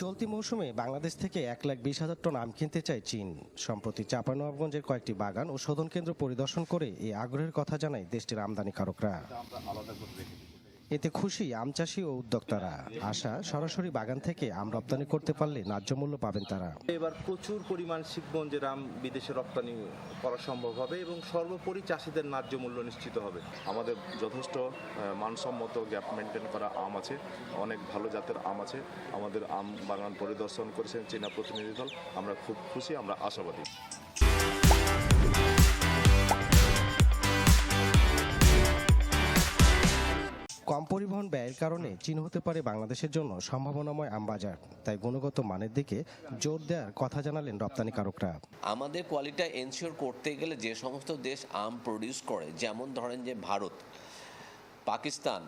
চলতি মৌসুমে বাংলাদেশ থেকে এক লাখ বিশ হাজার টন আম কিনতে চায় চীন। সম্প্রতি চাঁপানবাবগঞ্জের কয়েকটি বাগান ও শোধন কেন্দ্র পরিদর্শন করে এই আগ্রহের কথা জানায় দেশটির আমদানিকারকরা এতে খুশি আম চাষি ও উদ্যোক্তারা। আশা সরাসরি বাগান থেকে আম রপ্তানি করতে পারলে ন্যায্য মূল্য পাবেন তারা। এবার প্রচুর পরিমাণ শিবগঞ্জের আম বিদেশে রপ্তানি করা সম্ভব হবে এবং সর্বোপরি চাষিদের ন্যায্য মূল্য নিশ্চিত হবে। আমাদের যথেষ্ট মানসম্মত গ্যাপ মেনটেন করা আম আছে অনেক ভালো জাতের আম আছে। আমাদের আম বাগান পরিদর্শন করেছেন চীনা প্রতিনিধি দল। আমরা খুব খুশি আমরা আশাবাদী। পরিবহন ব্যয়ের কারণে চীন হতে পারে বাংলাদেশের জন্য সম্ভাবনাময় আমবাজার। তাই গুণগত মানের দিকে জোর দেওয়ার কথা জানালেন রপ্তানিকারকরা। আমাদের কোয়ালিটি এনশিওর করতে গেলে যে সমস্ত দেশ আম প্রডিউস করে, যেমন ধরেন যে ভারত, পাকিস্তান,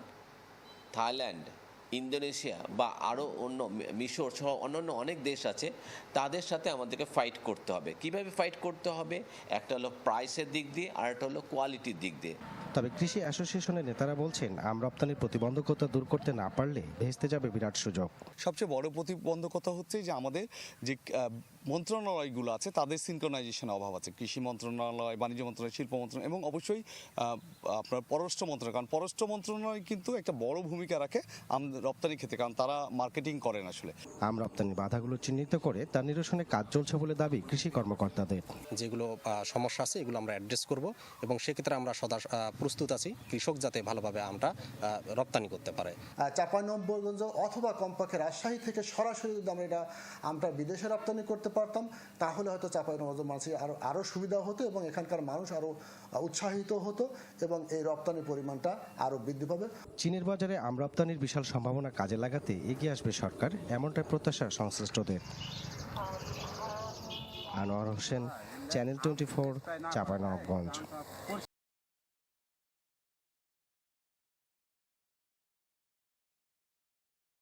থাইল্যান্ড ইন্দোনেশিয়া বা আরও অন্য মিশর সহ অন্যান্য অনেক দেশ আছে তাদের সাথে আমাদেরকে ফাইট করতে হবে। কীভাবে ফাইট করতে হবে? একটা হলো প্রাইসের দিক দিয়ে আর একটা হলো কোয়ালিটির দিক দিয়ে। তবে কৃষি অ্যাসোসিয়েশনের নেতারা বলছেন আম রপ্তানির প্রতিবন্ধকতা দূর করতে না পারলে ভেস্তে যাবে বিরাট সুযোগ। সবচেয়ে বড় প্রতিবন্ধকতা হচ্ছে যে আমাদের যে মন্ত্রণালয়গুলো আছে তাদের সিনক্রোনাইজেশন অভাব আছে। কৃষি মন্ত্রণালয় বাণিজ্য মন্ত্রণালয় শিল্প মন্ত্রণালয় এবং অবশ্যই আপনার পররাষ্ট্র মন্ত্রণালয়। কারণ পররাষ্ট্র মন্ত্রণালয় কিন্তু একটা বড় ভূমিকা রাখে আম রপ্তানি ক্ষেত্রে কারণ তারা মার্কেটিং করেন আসলে। আম রপ্তানির বাধাগুলো চিহ্নিত করে তার নিরসনে কাজ চলছে বলে দাবি কৃষি কর্মকর্তাদের। যেগুলো সমস্যা আছে এগুলো আমরা অ্যাড্রেস করব এবং সেক্ষেত্রে আমরা সদা প্রস্তুত আছি কৃষক যাতে ভালোভাবে আমরা রপ্তানি করতে পারে। চাঁপাইনব্বইগঞ্জ অথবা কমপক্ষে রাজশাহী থেকে সরাসরি যদি আমরা এটা আমরা বিদেশে রপ্তানি করতে পারতাম, তাহলে হয়তো চাঁপাইনবাবগঞ্জ মানুষের আরও আরও সুবিধা হতো এবং এখানকার মানুষ আরও উৎসাহিত হতো এবং এই রপ্তানির পরিমাণটা আরও বৃদ্ধি পাবে। চীনের বাজারে আম রপ্তানির বিশাল সম্ভাবনা কাজে লাগাতে এগিয়ে আসবে সরকার, এমনটাই প্রত্যাশা সংশ্লিষ্টদের। Anwar Hossain, channel twenty four, Chapainawabganj.